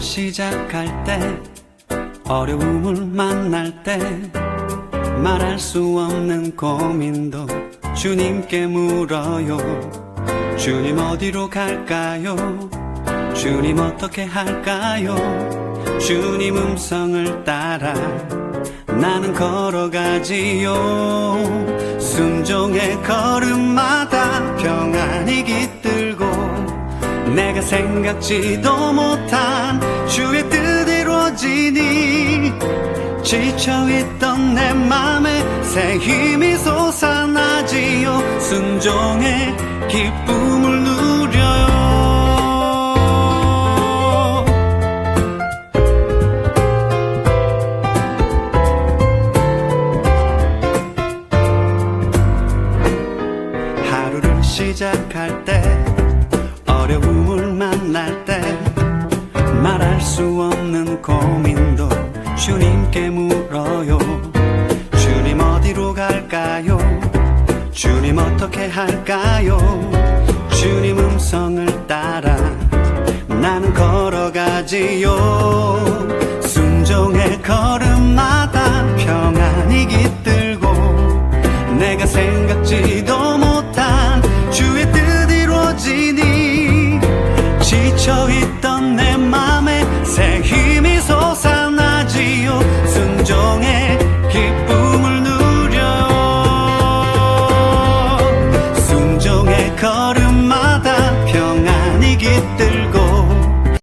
시작할 때 어려움을 만날 때 말할 수 없는 고민도 주님께 물어요. 주님 어디로 갈까요? 주님 어떻게 할까요? 주님 음성을 따라 나는 걸어가지요. 순종의 걸음마다 내가 생각지도 못한 주의 뜻 이루어지니 지쳐있던 내 맘에 새 힘이 솟아나지요. 순종의 기쁨을 누려요. 시작할 때 수 없는 고민도 주님께 물어요. 주님 어디로 갈까요? 주님 어떻게 할까요? 주님 음성을 따라 나는 걸어가지요. 순종의 걸음마다 평안이 깃들고 내가 생각지도 못한 주의 뜻 이루어지니 지쳐있던 내 맘에 새 힘이 솟아나지요. 순종의 기쁨을 누려. 순종의 걸음